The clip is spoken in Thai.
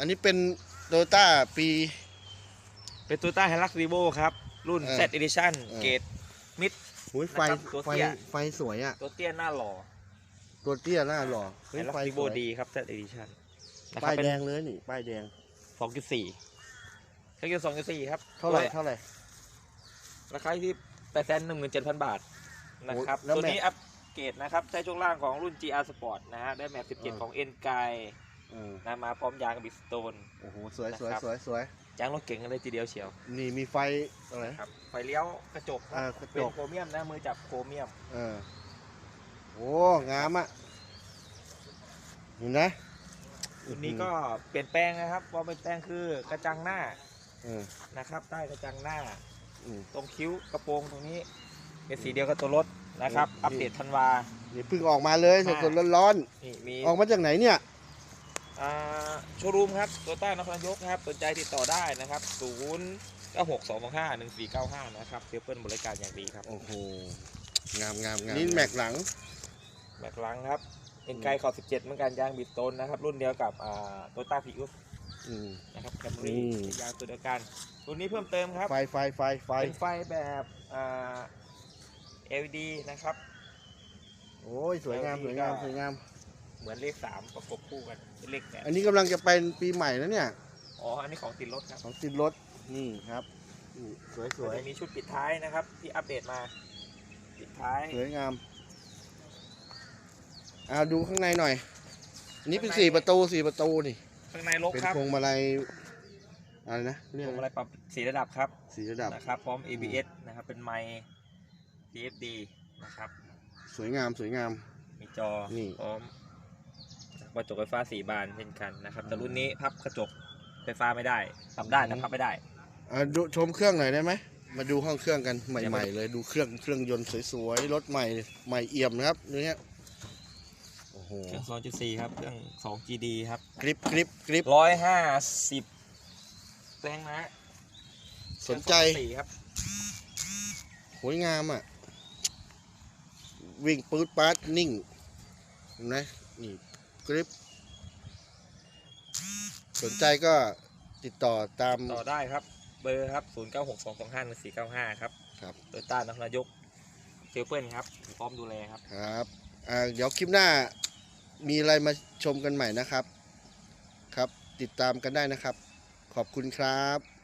อันนี้เป็นโตโยต้าปี เป็น Toyota Hilux Revo ครับ รุ่น เออ Z Edition เออ เกรดมิดหุยไฟนะครับตัวไฟเตี้ย ไฟสวยอะ ตัวเตี้ยหน้าหล่อตัวเตี้ยหน้าหล่อเฮ้ย Hilux ไฟส Revo วยดีครับ Z Edition นะครัป้าบยเป็นแดงเลยนี่ป้ายแดง2.4เครื่องยนต์2.4ครับเท่าไหร่ตัวเท่าไหร่ ราคาที่8 1 7 0 0 0บาทนะครับ โอ้แล้วตัวแม็กนี้อัปเกรดนะครับ ใช้ช่วงล่างของรุ่น GR Sport นะฮะได้แม็กเออ17ของ N กาย เออนะมาพร้อมยางบิสโตน โอ้โหสวยสวยนะครับ สวยสวยยางรถเก๋งกันเลยทีเดียวเฉียวนี่มีไฟอะไรครับไฟเลี้ยวกระจกคอ่ารับกระจกเป็นโครเมียมนะมือจับโครเมียม เออโอ้งามอะเห็นนะรุ่นนี้ก็เปลี่ยนแปลงนะครับความเปลี่ยนแปลงคือกระจังหน้าเออนะครับ ใต้กระจังหน้า อืม ตรงคิ้วกระโปรงตรงนี้เป็นสีเดียวกับตัวรถนะครับนี่อัปเดตธันวา นี่เพิ่งออกมาเลยค่ะสดๆร้อนนี่มีๆออกมาจากไหนเนี่ยอ่า โชว์รูมครับตัวต้านครนายกนะครับสนใจติดต่อได้นะครับศูนย์เก้าหกสองห้าหนึ่งสี่เก้าห้านะครับเซลเปิลบริการอย่างดีครับโอ้โหงามงามงามนี่แม็กหลัง แม็กลังครับ เป็นไกลขอบ17เหมือนกันยางบิดโตนนะครับ รุ่นเดียวกับอ่าโตต้าพีอุสอืมนะครับแคมนี่รี่ยางตัวเดียวกันรุ่นนี้เพิ่มเติมครับ ไฟไฟไฟไฟเป็นไฟแบบอ่า LED นะครับ โอ้ยสวยงามสวยงามสวยงาม เหมือนเลขสามประกบคู่กันเป็นเลขแปดอันนี้กำลังจะเป็นปีใหม่แล้วเนี่ย อ๋อ อันนี้ของติดรถครับของติดรถนี่ครับนี่สวยสวยจะมีชุดปิดท้ายนะครับ ที่อัปเดตมา ปิดท้าย สวยงามอ่าดูข้างในหน่อยอันนี้เป็นข้างใน สี่ประตูสี่ประตูนี่ ข้างในลกเป็นครับพวงมาลัยอะไรนะเรียพกวงมาอะไรลัยปรับสีระดับครับ สีระดับ นะครับพร้อม ABS นะครับ เป็นไมค์ DFD นะครับ สวยงามสวยงาม มีจอนี่ พร้อม กระจกไฟฟ้าสี่บานเช่นกันนะครับ แต่รุ่นนี้พับกระจกไฟฟ้าไม่ได้พับได้แต่พับไม่ได้อ่าดูชมเครื่องหน่อยได้ไหม มาดูห้องเครื่องกันใเดี๋ยวหมาม่ดูๆเลยดูเครื่องเครื่องยนต์สวยๆรถใหม่ใหม่เอี่ยมนะครับดูเนี้ยโอ้โหเครื่อง2.4ครับเครื่อง 2GD ครับกริปกริปกริปร้อยห้าสิบแรงม้าสนใจสี่ครับสวยงามอะ วิ่งปื๊ดปาร์ดนิ่งเห็นไหมนี่ กริปสนใจก็ติดต่อตาม ต่อได้ครับ เบอร์ครับ 0 9 6 2 2 5 1 4 9 5 ครับครับโดยต้านนายกเซลเปิลครับพร้อมดูแลครับครับอ่าเดี๋ยวคลิปหน้ามีอะไรมาชมกันใหม่นะครับ ครับ ติดตามกันได้นะครับ ขอบคุณครับ